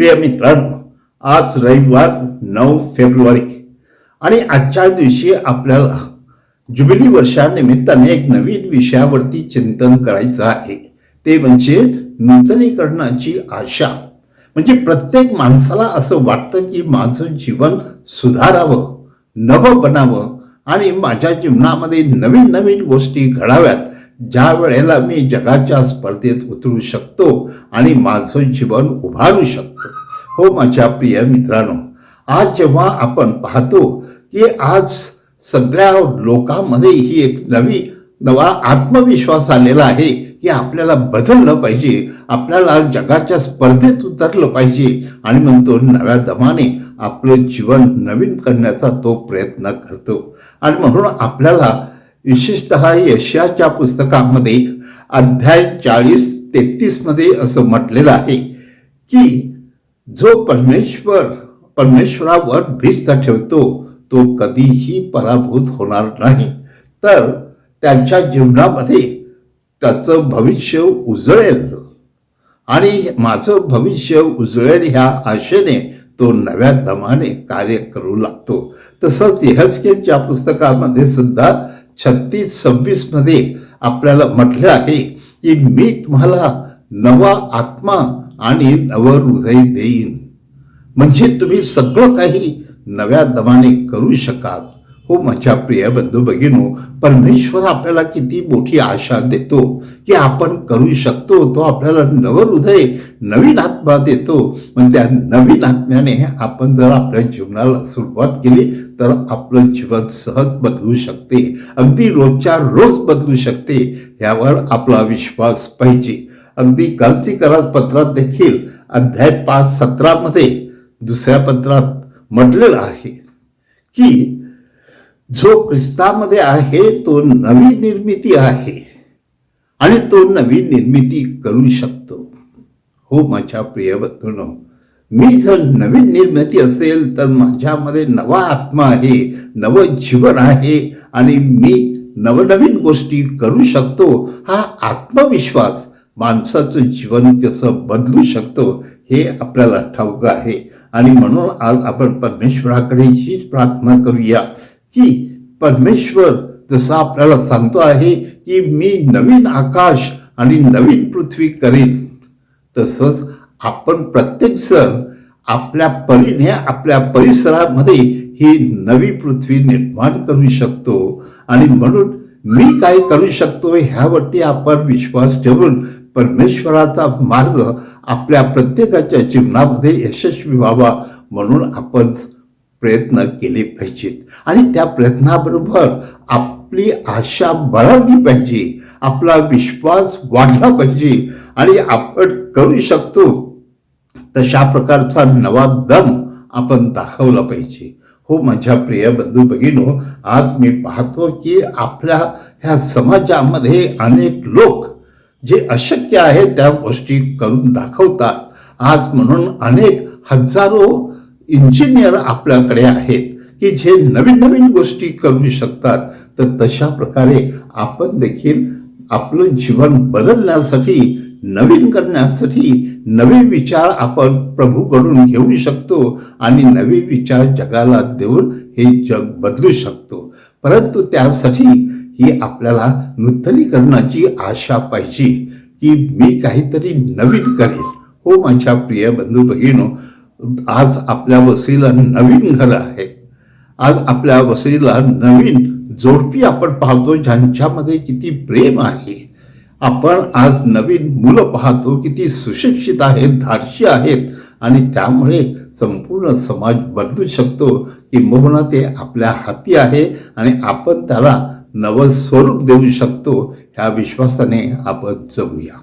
प्रिय मित्रांनो आज रविवार नऊ फेब्रुवारी आणि आजच्या दिवशी आपल्याला जुबिली वर्षानिमित्ताने एक नवीन विषयावरती चिंतन करायचं आहे. ते म्हणजे नूतनीकरणाची आशा. म्हणजे प्रत्येक माणसाला असं वाटतं की माझं जीवन सुधारावं नवं बनावं आणि माझ्या जीवनामध्ये नवीन नवीन गोष्टी घडाव्यात. ज्या वेळेला मी जगाच्या स्पर्धेत उतरू शकतो आणि माझं जीवन उभारू शकतो. हो माझ्या प्रिय मित्रांनो आज जेव्हा आपण पाहतो की आज सगळ्या लोकांमध्ये ही एक नवी नवा आत्मविश्वास आलेला आहे की आपल्याला बदललं पाहिजे आपल्याला जगाच्या स्पर्धेत उतरलं पाहिजे आणि म्हणतो नव्या दमाने आपलं जीवन नवीन करण्याचा तो प्रयत्न करतो. आणि म्हणून आपल्याला विशेषत यशाच्या पुस्तकामध्ये अध्याय चाळीस तेहतीसमध्ये असं म्हटलेलं आहे की जो परमेश्वर परमेश्वरावर भिस्त ठेवतो तो कधीही पराभूत होणार नाही. तर त्यांच्या जीवनामध्ये त्याचं भविष्य उजळेल. आणि माझं भविष्य उजळेल ह्या आशेने तो नव्या दमाने कार्य करू लागतो. तसंच यहस्केलच्या पुस्तकामध्ये सुद्धा छत्तीस सव्वीसमध्ये आपल्याला म्हटलं आहे की मी तुम्हाला नवा आत्मा आणि नवं हृदय देईन. म्हणजे तुम्ही सगळं काही नव्या दमाने करू शकाल. हो माझ्या प्रिय बंधू भगिनो परमेश्वर आपल्याला किती मोठी आशा देतो की आपण करू शकतो तो आपल्याला नवं हृदय नवीन आत्मा देतो. पण त्या नवीन आत्म्याने आपण जर आपल्या जीवनाला सुरुवात केली तर आपलं जीवन सहज बदलू शकते. अगदी रोजच्या रोज बदलू शकते यावर आपला विश्वास पाहिजे. अगदी गलती पत्रात देखील अध्याय पाच सतरामध्ये दुसऱ्या पत्रात म्हटलेलं आहे की जो ख्रिस्तामध्ये आहे तो नवी निर्मिती आहे. आणि तो नवी निर्मिती करू शकतो. हो माझ्या प्रिय बंधूंनो मी जर नवीन निर्मिती असेल तर माझ्यामध्ये नवा आत्मा आहे नवं जीवन आहे आणि मी नवनवीन गोष्टी करू शकतो. हा आत्मविश्वास माणसाचं जीवन कसं बदलू शकतो हे आपल्याला ठाऊक आहे. आणि म्हणून आज आपण परमेश्वराकडे हीच प्रार्थना करूया. की परमेश्वर जसं आपल्याला सांगतो आहे की मी नवीन आकाश आणि नवीन पृथ्वी करेन तसंच आपण प्रत्येक सण आपल्या परीने आपल्या परिसरामध्ये ही नवी पृथ्वी निर्माण करू शकतो. आणि म्हणून मी काय करू शकतो ह्यावरती आपण विश्वास ठेवून परमेश्वराचा मार्ग आपल्या प्रत्येकाच्या जीवनामध्ये यशस्वी व्हावा म्हणून आपण प्रयत्न केले पाहिजेत. आणि त्या प्रयत्नाबरोबर आपली आशा बळावली पाहिजे. आपला विश्वास वाढला पाहिजे. आणि आपण करू शकतो तशा प्रकारचा नवा दम आपण दाखवला पाहिजे. हो माझ्या प्रिय बंधू भगिनो आज मी पाहतो की आपल्या ह्या समाजामध्ये अनेक लोक जे अशक्य आहे त्या गोष्टी करून दाखवतात. आज म्हणून अनेक हजारो इंजिनियर आपल्याकडे आहेत की जे नवीन नवीन गोष्टी करू शकतात तर तशा प्रकारे आपण देखील आपलं जीवन बदलण्यासाठी नवीन करण्यासाठी नवे विचार आपण प्रभूकडून घेऊ शकतो आणि नवे विचार जगाला देऊन हे जग बदलू शकतो. परंतु त्यासाठी ही आपल्याला नूतनीकरणाची आशा पाहिजे की मी काहीतरी नवीन करेन. हो माझ्या प्रिय बंधू भगिनो आज आपल्या वसीला नवीन घर आहे. आज आपल्या वसीला नवीन जोडपी आपण पाहतो ज्यांच्यामध्ये किती प्रेम आहे. आपण आज नवीन मुलं पाहतो किती सुशिक्षित आहेत धाडशी आहेत आणि त्यामुळे संपूर्ण समाज बदलू शकतो की मोहना ते आपल्या हाती आहे आणि आपण त्याला नवं स्वरूप देऊ शकतो. ह्या विश्वासाने आपण जगूया.